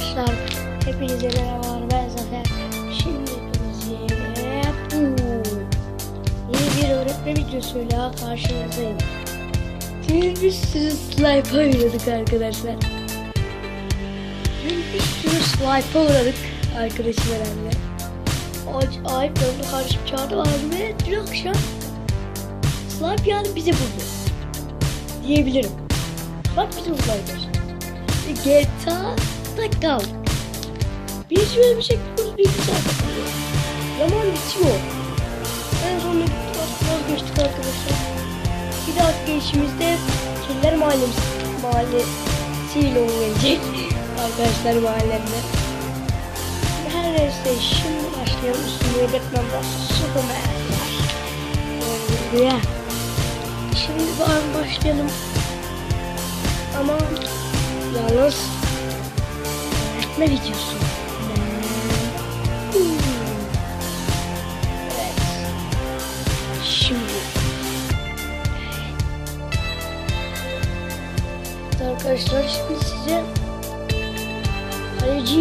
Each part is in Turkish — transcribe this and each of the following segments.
arkadaşlar. Hepinize merhabalar ben Zafer. Şimdi bu yeni bir öğretme videosuyla karşınızdayım. Dün bir sürü slime oynadık arkadaşlar. Dün bir sürü slime oynadık arkadaşlarımla. Acayip oldu kardeşim çağırdı abime dün akşam slime yani bizi buldu. Diyebilirim. Bak bizi buldu arkadaşlar. GTA'da kaldık. Bir şöyle bir şey kuruz bir güzel takılıyor. Zaman bitiyor. En sonunda vazgeçtik arkadaşlar. Bir dahaki işimizde Killer Mahallemiz mahallesiyle oynayacak arkadaşlar mahallemde. Her neyse şimdi başlayalım. Üstüne Batman vs Superman var. Yeah. Şimdi bari başlayalım. Ama yalnız öğretme videosu. Arkadaşlar şimdi size kaleci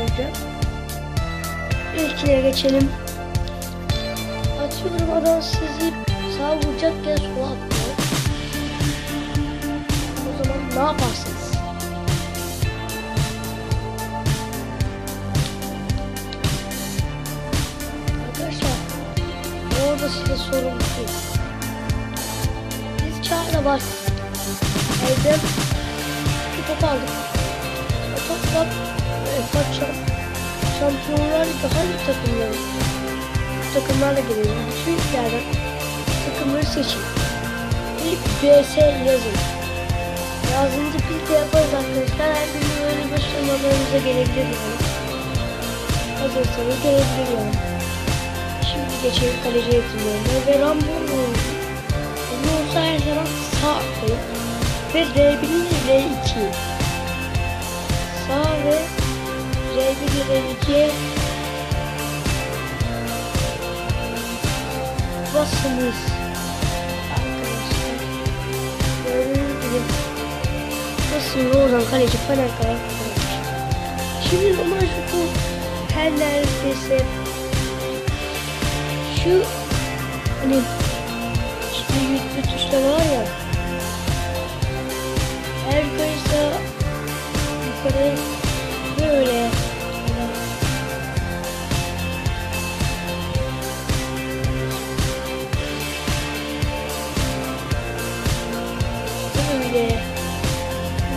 yapacağım. İlkine geçelim. Atıyorum adam sizi sağ vuracakken sola atlıyor. O zaman ne yaparsınız? Orada size sorun değil. Biz çağrına bak. Evde bir top aldık. O topla UEFA şampiyonlar daha iyi takımlar. Takımlarla geliyor. Bütün ülkelerden takımları seçin. İlk BS yazın. Yazınca biz de yaparız arkadaşlar. Her gün böyle başlamalarımıza gelebilir yani. Hazırsanız gelebilir yani. Geçelim kaleci eğitimlerine ve Rambo Bunu olsa her zaman sağ atlayıp ve R1 ile R2 sağ ve R1 ile R2'ye basınız arkadaşlar. Gördüğünüz gibi basın oradan kaleci falan kadar Şimdi şu bu her neredeyse şu hani işte yüklü tuşlar var ya her yukarıysa yukarı böyle böyle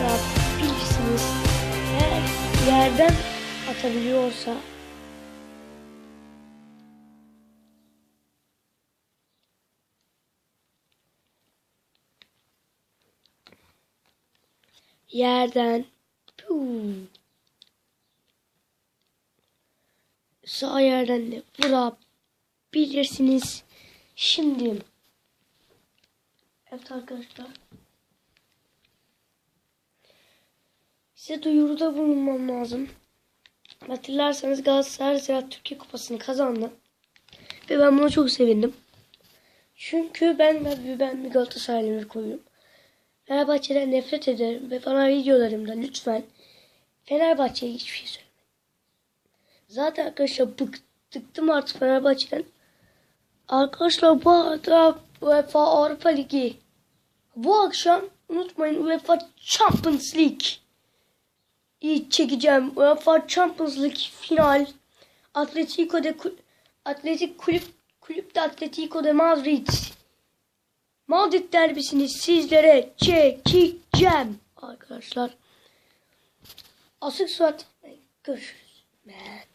yapabilirsiniz. Eğer yerden atabiliyorsa yerden puu, sağ yerden de vurabilirsiniz. Şimdi evet arkadaşlar size duyuruda bulunmam lazım. Hatırlarsanız Galatasaray Ziraat Türkiye Kupası'nı kazandı. Ve ben buna çok sevindim. Çünkü ben ben, bir Galatasaraylı koyuyorum. Fenerbahçe'den nefret ederim ve bana videolarımda lütfen Fenerbahçe'ye hiçbir şey söylemeyin. Zaten arkadaşlar bıktım artık Fenerbahçe'den. Arkadaşlar bu arada UEFA Avrupa Ligi bu akşam unutmayın UEFA Champions League iyi çekeceğim. UEFA Champions League final Atletico de Atletik kulüp kulüpte Atletico de Madrid Madrid derbisini sizlere çekeceğim arkadaşlar. Asık suat görüşürüz. Man.